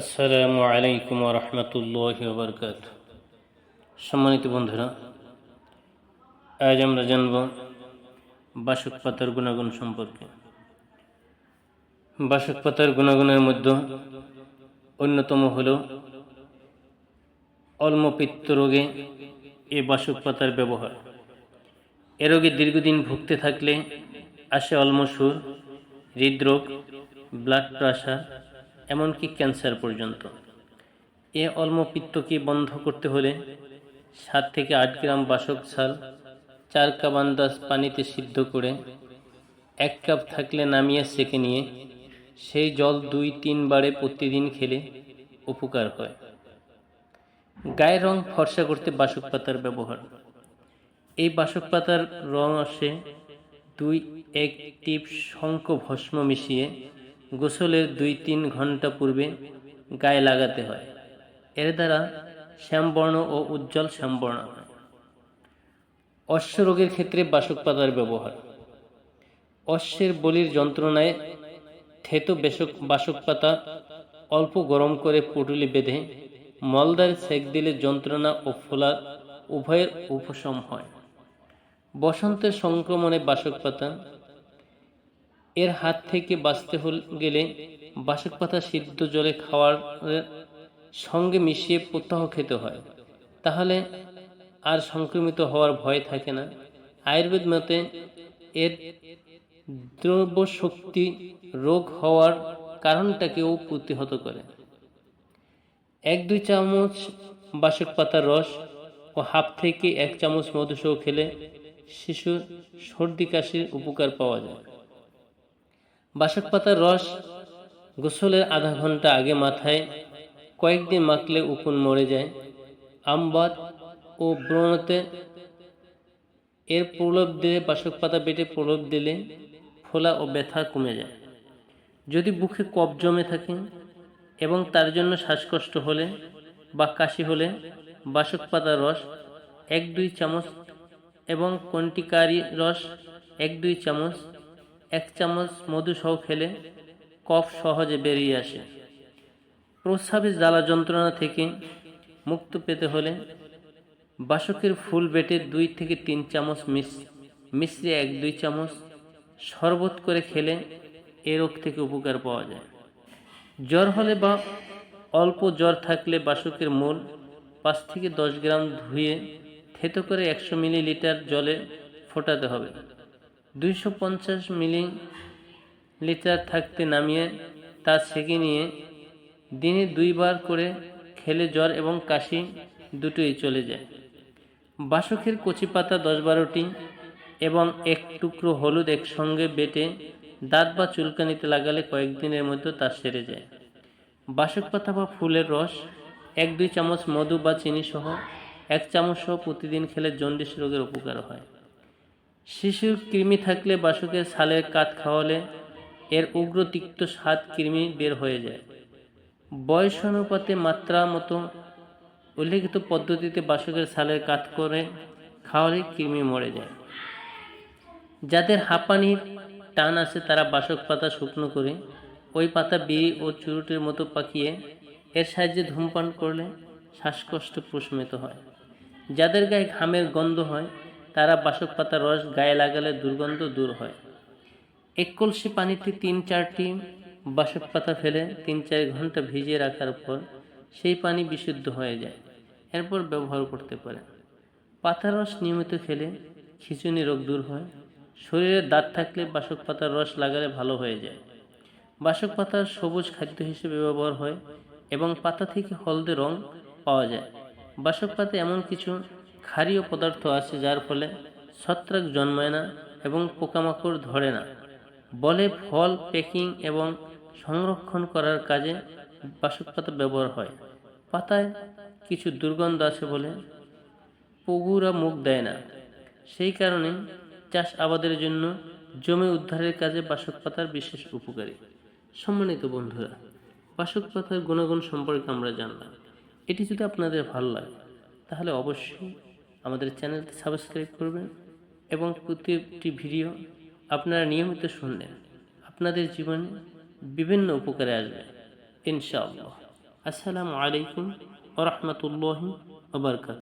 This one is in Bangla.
আসসালামু আলাইকুম রহমতুল্লাহ বরকাত সম্মানিত বন্ধুরা, আজ আমরা জানব বাসক পাতার গুণাগুণ সম্পর্কে। বাসক পাতার গুণাগুণের মধ্যে অন্যতম হল অলমপিত্ত রোগে এ বাসক পাতার ব্যবহার। এ রোগে দীর্ঘদিন ভুগতে থাকলে আসে অলমসুর, হৃদরোগ ব্লাড প্রেশার এমনকি ক্যান্সার পর্যন্ত। এ অলমপিত্তকে বন্ধ করতে হলে সাত থেকে আট গ্রাম বাসক ছাল, চার কাপ আন্দাজ পানিতে সিদ্ধ করে এক কাপ থাকলে নামিয়ে সেকে নিয়ে সেই জল দুই তিনবারে প্রতিদিন খেলে উপকার হয়। গায়ের রং ফর্সা করতে বাসক পাতার ব্যবহার। এই বাসক পাতার রং আসে দুই এক টিপ শঙ্খ ভস্ম মিশিয়ে গোসলের দুই তিন ঘণ্টা পূর্বে গায়ে লাগাতে হয়। এর দ্বারা শ্যামবর্ণ ও উজ্জ্বল শ্যামবর্ণ হয়। অশ্ব রোগের ক্ষেত্রে বাসক পাতার ব্যবহার। অশ্বের বলির যন্ত্রণায় থেতো বেশক বাসক পাতা অল্প গরম করে পুটুলি বেঁধে মলদারে সেক দিলে যন্ত্রণা ও ফোলা উভয়ের উপশম হয়। বসন্তের সংক্রমণে বাসক পাতা এর হাত থেকে বাঁচতে গেলে বাসক পাতা সিদ্ধ জলে খাওয়ার সঙ্গে মিশিয়ে প্রত্যাহ খেতে হয়। তাহলে আর সংক্রমিত হওয়ার ভয় থাকে না। আয়ুর্বেদ মতে এর দ্রব্য শক্তি রোগ হওয়ার কারণটাকেও প্রতিহত করে। এক দুই চামচ বাসক পাতার রস ও হাফ থেকে এক চামচ মধুসহ খেলে শিশুর সর্দি কাশির উপকার পাওয়া যায়। বাসক পাতার রস গোসলের আধা ঘণ্টা আগে মাথায় কয়েকদিন মাখলে উকুন মরে যায়। আমবাদ ও ব্রণতে এর প্রলোভ দিলে, বাসক পাতা বেটে প্রলোভ দিলে ফোলা ও ব্যথা কমে যায়। যদি বুকে কফ জমে থাকে এবং তার জন্য শ্বাসকষ্ট হলে বা কাশি হলে বাসক পাতার রস এক দুই চামচ এবং কন্টিকারি রস এক দুই চামচ এক চামচ মধু সহ খেলে কফ সহজে বেরিয়ে আসে। প্রস্রাবে জ্বালা যন্ত্রণা থেকে মুক্ত পেতে হলে বাসকের ফুল বেটে দুই থেকে তিন চামচ মিশ্রে এক দুই চামচ শরবত করে খেলে এ রোগ থেকে উপকার পাওয়া যায়। জ্বর হলে বা অল্প জ্বর থাকলে বাসকের মূল পাঁচ থেকে দশ গ্রাম ধুয়ে থেতো করে একশো মিলিলিটার জলে ফোটাতে হবে। দুইশো পঞ্চাশ মিলি লিটার থাকতে নামিয়ে তা ছেঁকে নিয়ে দিনে দুইবার করে খেলে জ্বর এবং কাশি দুটোই চলে যায়। বাসকের কচি পাতা দশ বারোটি এবং এক টুকরো হলুদ একসঙ্গে বেটে দাঁত বা চুলকানিতে লাগালে কয়েকদিনের মধ্যে তা সেরে যায়। বাসক পাতা বা ফুলের রস, এক দুই চামচ মধু বা চিনি সহ এক চামচ সহ প্রতিদিন খেলে জন্ডিস রোগের উপকার হয়। শিশুর কৃমি থাকলে বাসকের ছালের কাত খাওয়ালে, এর উগ্র তিক্ত স্বাদ কৃমি বের হয়ে যায়। বয়স অনুপাতে মাত্রা মতো উল্লেখিত পদ্ধতিতে বাসকের ছালের কাঠ করে খাওয়ালে কৃমি মরে যায়। যাদের হাঁপানির টান আছে, তারা বাসক পাতা শুকনো করে, ওই পাতা বিড়ি ও চুরুটের মতো পাকিয়ে এর সাহায্যে ধূমপান করলে শ্বাসকষ্ট প্রশমিত হয়। যাদের গায়ে ঘামের গন্ধ হয় তারা বাসক পাতার রস গায়ে লাগালে দুর্গন্ধ দূর হয়। এক কলসি পানিতে তিন চারটি বাসক পাতা ফেলে তিন চার ঘণ্টা ভিজিয়ে রাখার পর সেই পানি বিশুদ্ধ হয়ে যায়। এরপর ব্যবহার করতে পারে পাতার রস নিয়মিত খেলে খিচুনি রোগ দূর হয়। শরীরে দাঁত থাকলে বাসক পাতার রস লাগালে ভালো হয়ে যায়। বাসক পাতার সবুজ খাদ্য হিসেবে ব্যবহার হয় এবং পাতা থেকে হলদে রং পাওয়া যায়। বাসক পাতা এমন কিছু ক্ষারীয় পদার্থ আছে যার ফলে ছত্রাক জন্মায় না এবং পোকামাকড় ধরে না। বলে ফল, প্যাকিং এবং সংরক্ষণ করার কাজে বাসক পাতা ব্যবহার হয়। পাতায় কিছু দুর্গন্ধ আছে বলে পগুরা মুখ দেয় না। সেই কারণে চাষ আবাদের জন্য জমি উদ্ধারের কাজে বাসক পাতার বিশেষ উপকারী। সম্মানিত বন্ধুরা বাসক পাতার গুণাগুণ সম্পর্কে আমরা জানলাম। এটি যদি আপনাদের ভালো লাগে, তাহলে অবশ্যই আমাদের চ্যানেলটি সাবস্ক্রাইব করবেন এবং প্রতিটি ভিডিও আপনারা নিয়মিত শুনলেন আপনাদের জীবনে বিভিন্ন উপকারে আসবে, ইনশাআল্লাহ। আসসালামু আলাইকুম ওরহমতুল্লাহ ওবরকাত